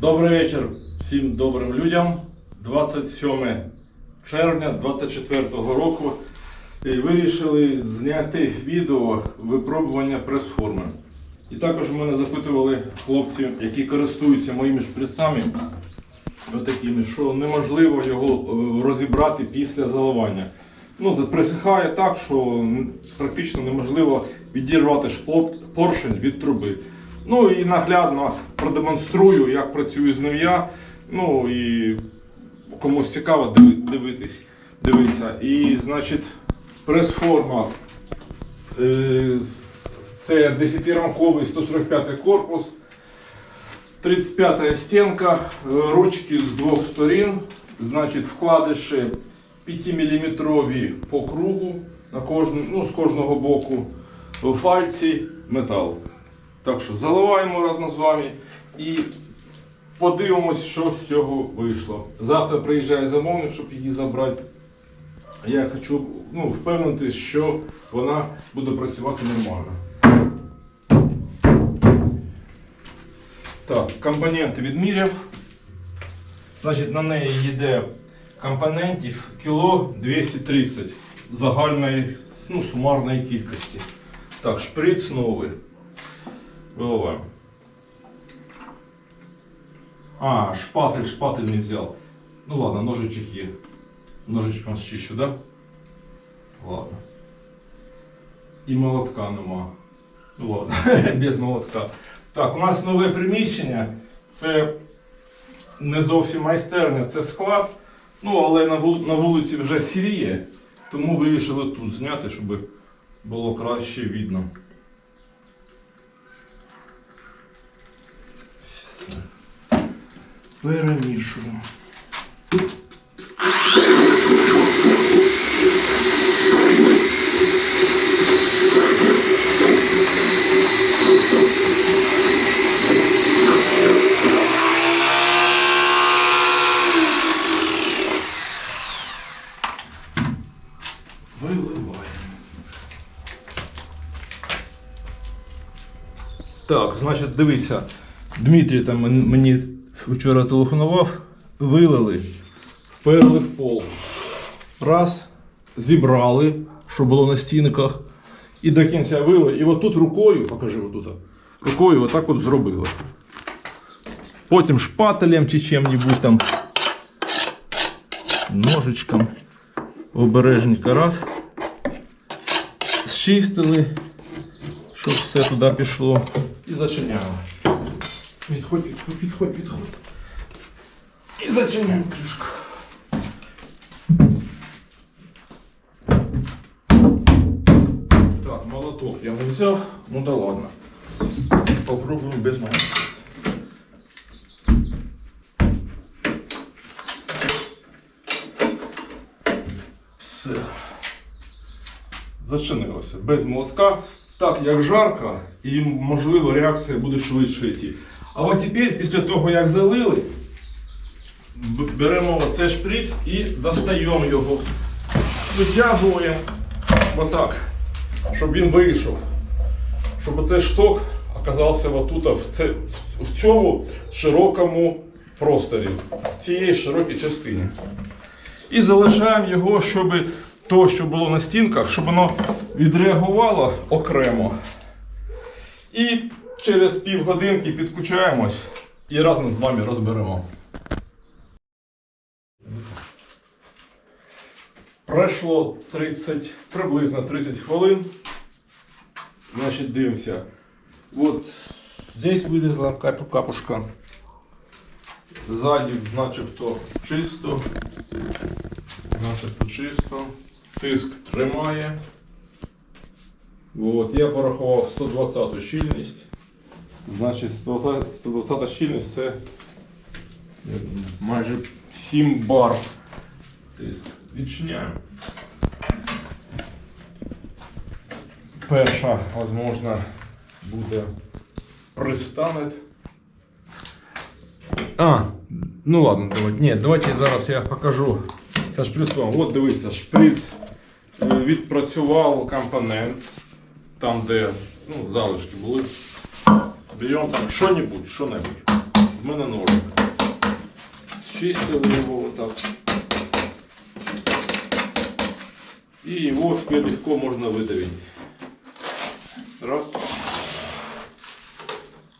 Добрий вечір всім добрим людям. 27 червня 24 року. І вирішили зняти відео випробування прес-форми. І також мене запитували хлопці, які користуються моїми шприцами, отакими, що неможливо його е, розібрати після заливання. Ну, присихає так, що практично неможливо відірвати поршень від труби. Ну і наглядно продемонструю, як працює змія. Ну і комусь цікаво дивитись, дивитися. І, значить, прес-форма. Е, Це 10-рамковий 145 корпус. 35 стінка, ручки з двох сторін, значить вкладиші 5-мм по кругу на кожну, ну, з кожного боку, фальці, метал. Так що заливаємо разом з вами і подивимось, що з цього вийшло. Завтра приїжджає замовник, щоб її забрати. Я хочу ну, впевнитись, що вона буде працювати нормально. Так, компоненти відміряв. Значить, на неї йде компонентів кіло 230 загальної ну, сумарної кількості. Так, шприц новий. Виливаємо. А, шпатель, шпатель не взял. Ну ладно, ножичек є. Ножичком счищу, да? Ладно. І молотка нема. Ну ладно, без молотка. Так, у нас нове приміщення. Це не зовсім майстерня, це склад. Ну, але на вулиці вже сіріє, тому вирішили тут зняти, щоб було краще видно. Перемішуємо. Так, значить, дивіться, Дмитрій там мені вчора телефонував, вилили, вперли в пол. Раз, зібрали, що було на стінках, і до кінця вили. І отут рукою, покажи отут, рукою отак от зробили. Потім шпателем чи чим-небудь там, ножичком, обережненько раз. Зчистили, щоб все туди пішло. І зачиняємо. Відходь, відходь, відходь, відходь. І зачиняємо кришку. Так, молоток я взяв, ну да ладно. Попробуємо без молотка. Все. Зачинилося без молотка. Так як жарко, і можливо реакція буде швидше йти. А от тепер, після того, як залили, беремо оцей шприц і достаємо його. Витягуємо отак, щоб він вийшов. Щоб оцей шток оказався отут, в, це, в цьому широкому просторі, в цій широкій частині. І залишаємо його, щоб то, що було на стінках, щоб воно відреагувало окремо. І через півгодинки підключаємось і разом з вами розберемо. Пройшло 30, приблизно 30 хвилин. Значить, дивимося. Вот здесь вилізла капушка. Ззаді, начебто, чисто. Начебто чисто. Тиск тримає. От, я порахував 120 щільність. Значить, 120, 120 щільність це майже 7 бар. Тиск. Відчиняємо. Перша, можливо, буде пристанет. А, ну ладно, давайте. Ні, давайте зараз я покажу це шприцом. От дивіться, шприц е, відпрацював компонент, там, де ну, залишки були. Беремо там що-небудь, що-небудь. В мене ножик. Счистили его вот так. И его теперь легко можно выдавить. Раз.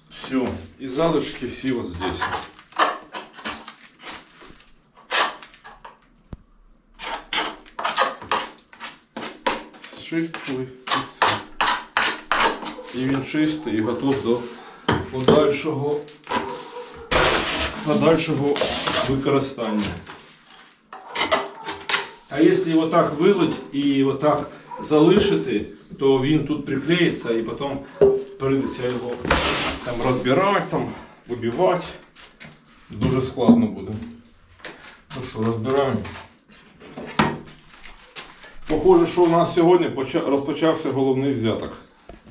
Все. И залышки все вот здесь. Шистили і все. І він чистий і готов до подальшого, подальшого використання. А якщо його так вилить і отак залишити, то він тут приклеїться і потім прийдеться його там розбирати, там, вибивати. Дуже складно буде. Ну що, розбираємо. Похоже, що у нас сьогодні розпочався головний взяток.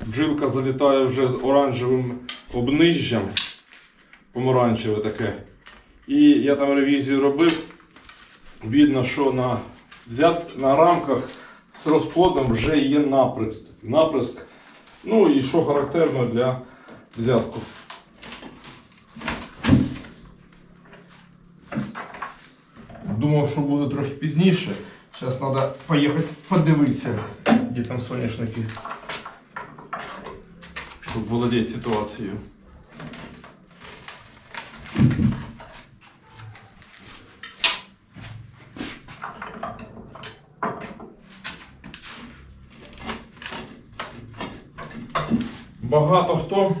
Бджілка залітає вже з оранжевим обнижжям. Помаранчеве таке. І я там ревізію робив. Видно, що на, взят, на рамках з розплодом вже є наприск. наприск. Ну і що характерно для взятку. Думав, що буде трохи пізніше. Зараз треба поїхати подивитися, де там соняшники, щоб володіти ситуацією. Багато хто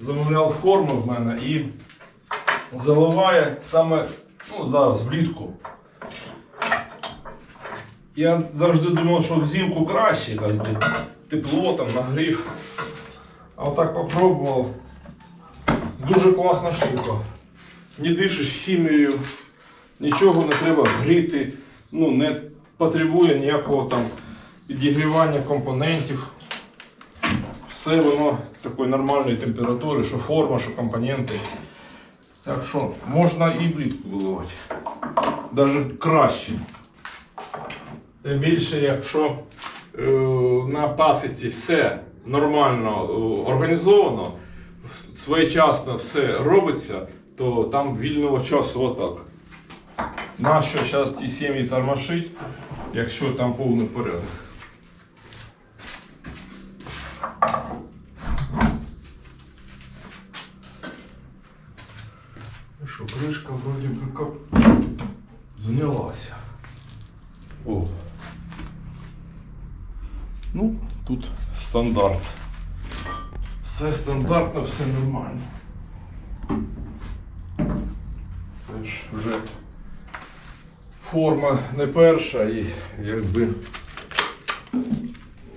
замовляв форму в мене і заливає саме ну, зараз влітку. Я завжди думав, що взимку краще, як би, тепло, там, нагрів. А отак попробував. Дуже класна штука. Не дишиш хімією, нічого не треба гріти, ну, не потребує ніякого там підігрівання компонентів. Все воно такої нормальної температури, що форма, що компоненти. Так що можна і влітку виливати. Навіть краще. Тим більше, якщо е, на пасіці все нормально е, організовано, своєчасно все робиться, то там вільного часу отак. Нащо зараз ці сім'ї тормошить, якщо там повний порядок? Ну що, кришка вроді би знялася. О. Ну, тут стандарт. Все стандартно, все нормально. Це ж вже форма не перша і якби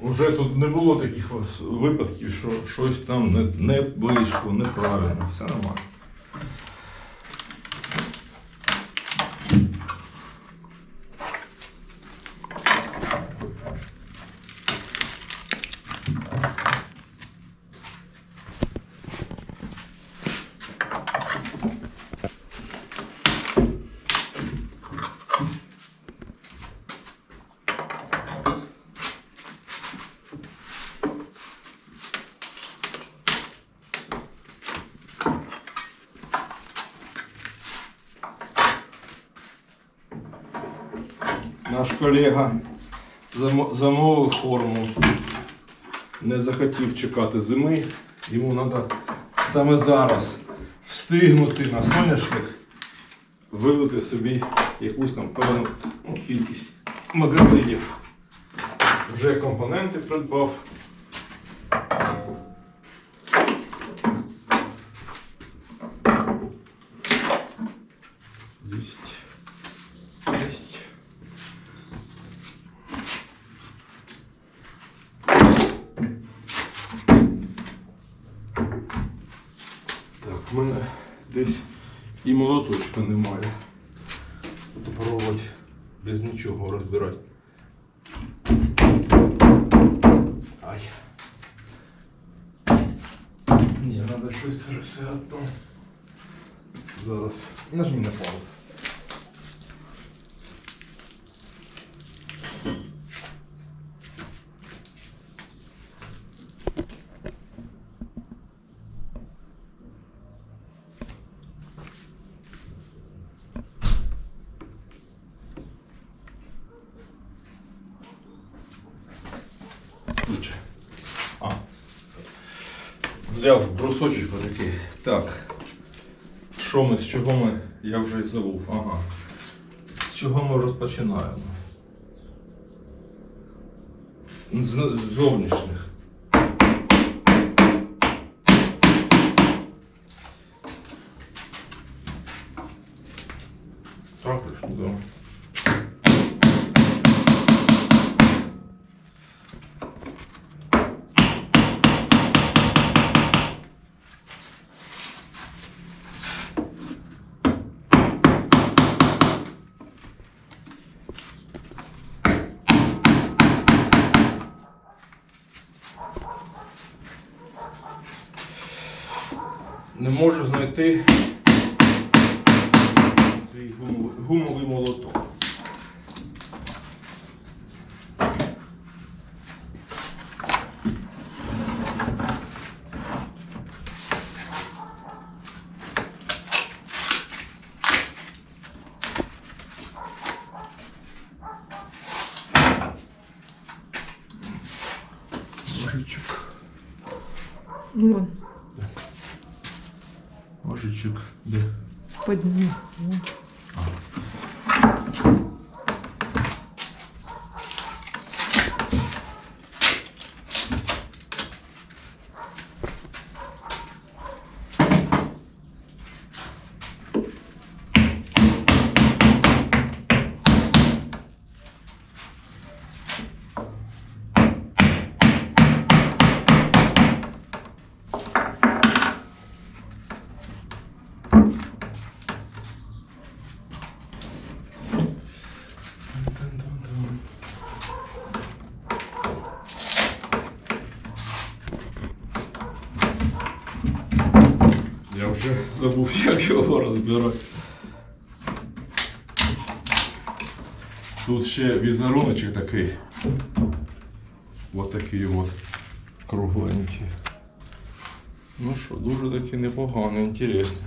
вже тут не було таких випадків, що щось там не, не вийшло, неправильно, все нормально. Колега замовив форму, не захотів чекати зими. Йому треба саме зараз встигнути на соняшник, вилити собі якусь там певну ну, кількість магазинів. Вже компоненти придбав. Єсть. Єсть. Так, в мене десь і молоточка немає. Пробувати без нічого розбирати. Ай. Ні, треба щось все одно. Зараз. Нажми на паузу. Взяв брусочок отакий. Так. Що ми, з чого ми? Я вже й забув. Ага. З чого ми розпочинаємо? З, з зовнішніх. Так, ж, да. Не можу свій гумовий, гумовий молоток. Ножичок. Ножичок. Де? подними. Вон. Я вже забув, як його розбирати. Тут ще візеруночок такий. Ось такий от кругленький. Ну що, дуже таки непогано, інтересно.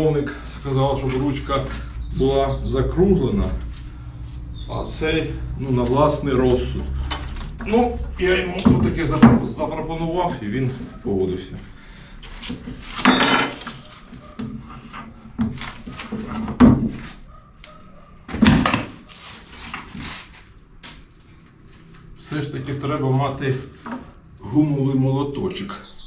Замовник сказав, щоб ручка була закруглена, а цей ну, на власний розсуд. Ну, я йому таке запропонував і він погодився. Все ж таки треба мати гумовий молоточок.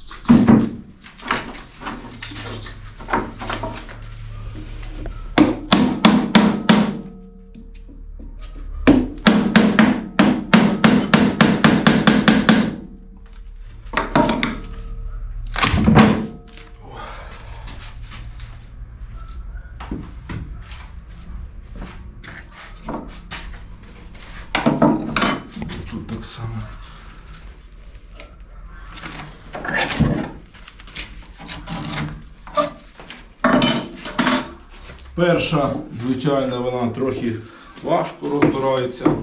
Тут так само. Перша, звичайно, вона трохи важко розбирається.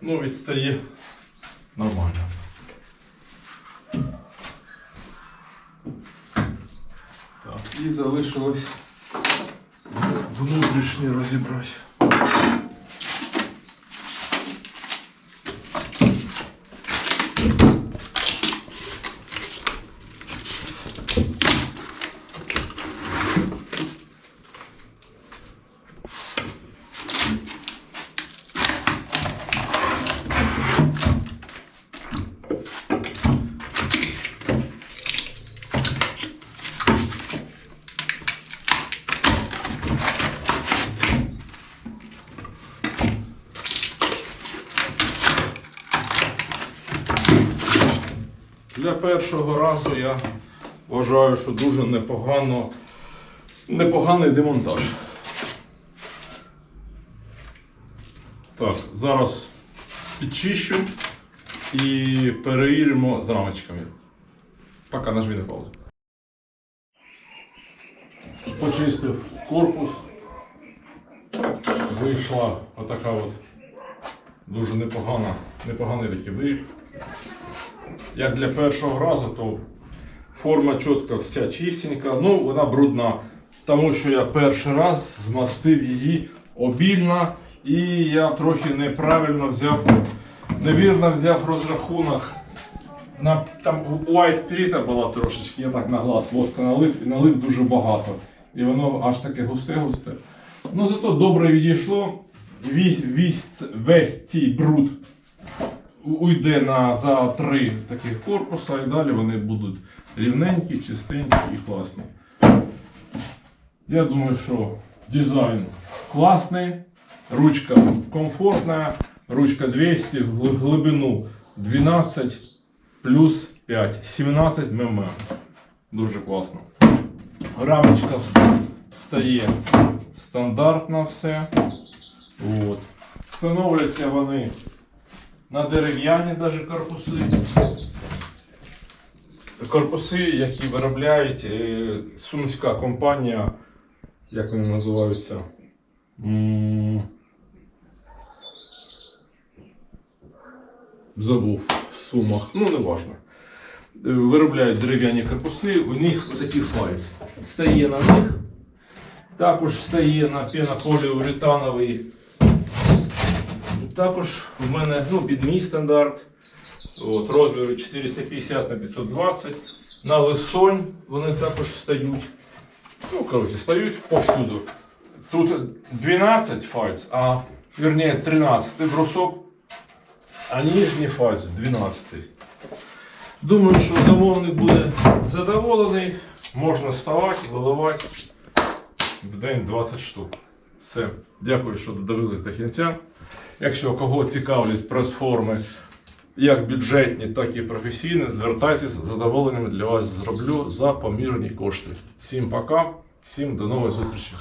Ну, відстає нормально. Так, і залишилось внутрішнє розібрати. Для першого разу я вважаю, що дуже непогано, непоганий демонтаж. Так, зараз підчищу і перевіримо з рамочками. Поки нажмі на паузу. Почистив корпус. Вийшла отака от дуже непогана, непоганий такий виріб. Як для першого разу, то форма чітка вся чистенька, ну вона брудна, тому що я перший раз змастив її обільно і я трохи неправильно взяв, невірно взяв розрахунок. На, там White Spirit була трошечки, я так на глаз воска налив і налив дуже багато. І воно аж таке густе-густе. Ну зато добре відійшло. Весь, весь, весь цей бруд уйде на за три таких корпуса, і далі вони будуть рівненькі, чистенькі і класні. Я думаю, що дизайн класний, ручка комфортна, ручка 200, глибину 12 плюс 5, 17 мм. Дуже класно. Рамочка вста- встає стандартно все. От. Встановлюються вони на дерев'яні даже корпуси. Корпуси, які виробляють е, сумська компанія, як вони називаються? Забув в сумах. Ну, не важно. Е, Виробляють дерев'яні корпуси, у них такий фальц. Стає на них. Також стає на пенополіуретановий також в мене ну, під мій стандарт. От, розміри 450 на 520. На лисонь вони також стають. Ну, коротше, стають повсюду. Тут 12 фальц, а вірніше 13 брусок, а нижній фальц 12. Думаю, що замовник буде задоволений. Можна ставати, виливати в день 20 штук. Все. Дякую, що додивились до кінця. Якщо кого цікавлять прес-форми, як бюджетні, так і професійні, звертайтесь задоволенням для вас зроблю за помірні кошти. Всім пока, всім до нової зустрічі.